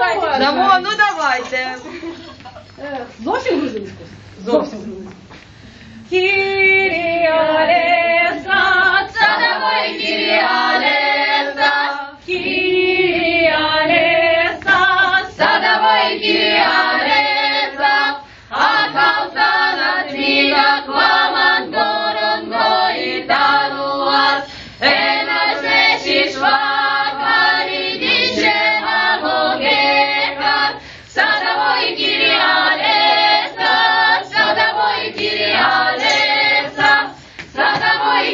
уважно. Дамо, ну давайте. Е, Зовсім грузинську? Зовсім. Кіріалеса, цадовой кіріалеса, кіріалеса, цадовой кіріалеса, Акалтана твіга кваман доронго